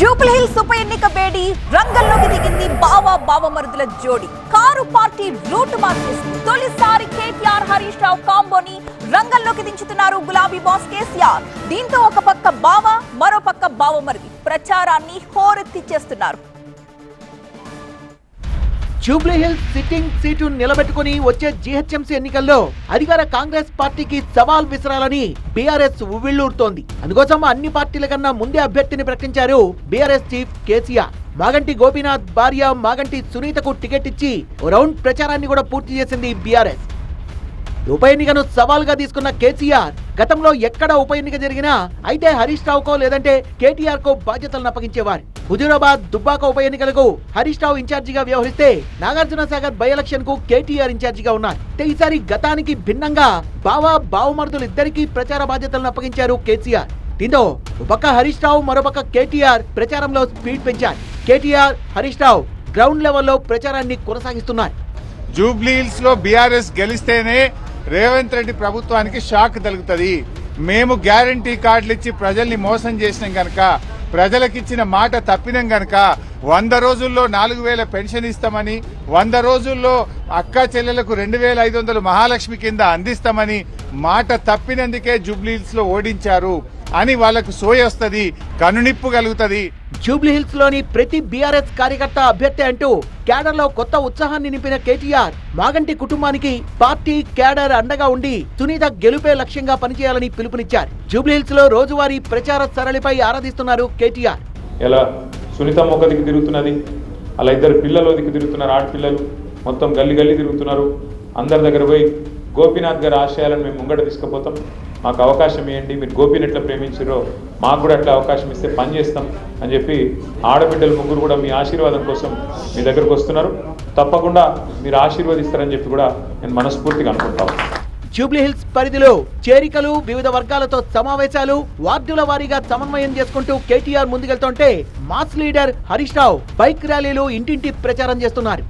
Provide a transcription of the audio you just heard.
Jubilee hills ఉప ఎన్నిక వేడి రంగంలోకి దిగింది బావా బావమరుదుల జోడి. కారు పార్టీ రూట్ మార్చేసి తొలిసారి కేటీఆర్ హరీష్ రావు కాంబోని రంగంలోకి దించుతున్నారు గులాబీ బాస్ కేసీఆర్. దీంతో ఒక పక్క బావ మరో పక్క బావమరిది. ప్రచారాన్ని హోరెత్తిచ్చేస్తున్నారు జూబ్లీ హిల్స్ సిట్టింగ్ సీటు నిలబెట్టుకుని వచ్చే జీహెచ్ఎంసీ ఎన్నికల్లో అధికార కాంగ్రెస్ పార్టీకి సవాల్ విసరాలని బీఆర్ఎస్ ఉవ్విళ్ళూరుతోంది అందుకోసం అన్ని పార్టీల కన్నా ముందే అభ్యర్థిని ప్రకటించారు BRS chief KCR. Maganti Gopinath భార్య మాగంటి సునీతకు టికెట్ ఇచ్చి రౌండ్ ప్రచారాన్ని కూడా పూర్తి చేసింది బీఆర్ఎస్. ఉప ఎన్నికను సవాల్గా తీసుకున్న కేసీఆర్ గతంలో ఎక్కడ ఉప ఎన్నిక జరిగినా అయితే హరీష్ రావుకో లేదంటే కేటీఆర్ కో బాధ్యతలను అప్పగించేవారు. హుజూరాబాద్ దుబ్బాక ఉప ఎన్నికలకు హరీష్ రావు ఇన్ఛార్జిగా వ్యవహరిస్తే నాగార్జున సాగర్ బై ఎలక్షన్కు కేటీఆర్ ఇన్ఛార్జిగా ఉన్నారు. ఈసారి గతానికి భిన్నంగా బావా బావమరుదులు ఇద్దరికీ ప్రచార బాధ్యతలను అప్పగించారు కేసీఆర్. దీంతో ఒక హరీష్ రావు మరోపక్క కేటీఆర్ ప్రచారంలో స్పీడ్ పెంచారు. కేటీఆర్ హరీష్ రావు గ్రౌండ్ లెవెల్లో ప్రచారాన్ని కొనసాగిస్తున్నారు. జూబ్లీహిల్స్లో బీఆర్ఎస్ గెలిస్తేనే రేవంత్ రెడ్డి ప్రభుత్వానికి షాక్ తగులుతుంది. మేము గ్యారంటీ కార్డులు ఇచ్చి ప్రజల్ని మోసం చేసినాం గనక ప్రజలకిచ్చిన మాట తప్పినాం గనక వంద రోజుల్లో నాలుగు వేల పెన్షన్ ఇస్తామని వంద రోజుల్లో అక్క చెల్లెలకు రెండు వేల ఐదు వందలు మహాలక్ష్మి కింద అందిస్తామని మాట తప్పినందుకే జూబ్లీహిల్స్లో ఓడించారు. అని వాళ్ళకు సోయ వస్తుంది కనునిప్పు కలుగుతుంది. జూబ్లీ హిల్స్లోని ప్రతి బీఆర్ఎస్ కార్యకర్త అభ్యర్థి అంటూ క్యాడర్లో కొత్త ఉత్సాహాన్ని నింపిన కేటీఆర్ మాగంటి కుటుంబానికి పార్టీ క్యాడర్ అండగా ఉండి సునీత గెలుపే లక్ష్యంగా పనిచేయాలని పిలుపునిచ్చారు. జూబ్లీ హిల్స్లో రోజువారీ ప్రచార సరళిపై ఆరాధిస్తున్నారు కేటీఆర్. ఇలా సునీతమ్మ ఒక దిక్కు తిరుగుతున్నది. అలా ఇద్దరు పిల్లలు దిక్కు తిరుగుతున్నారు ఆడపిల్లలు. మొత్తం గల్లి గల్లి తిరుగుతున్నారు. అందరి దగ్గర పోయి గోపీనాథ్ గారి ఆశయాలను మేము ముంగట తీసుకుపోతాం. మాకు అవకాశం ఇవ్వండి. మీరు గోపీని ఎట్లా ప్రేమించారో మాకు కూడా అట్లా అవకాశం ఇస్తే పని చేస్తాం అని చెప్పి ఆడబిడ్డలు ముగ్గురు కూడా మీ ఆశీర్వాదం కోసం మీ దగ్గరకు వస్తున్నారు. తప్పకుండా మీరు ఆశీర్వదిస్తారని చెప్పి కూడా నేను మనస్ఫూర్తిగా అనుకుంటాను జూబ్లీహిల్స్ పరిధిలో చేరికలు వివిధ వర్గాలతో సమావేశాలు వార్డుల వారీగా సమన్వయం చేసుకుంటూ KTR ముందుకెళ్తుంటే mass leader Harish Rao bike ర్యాలీలు ఇంటింటి ప్రచారం చేస్తున్నారు.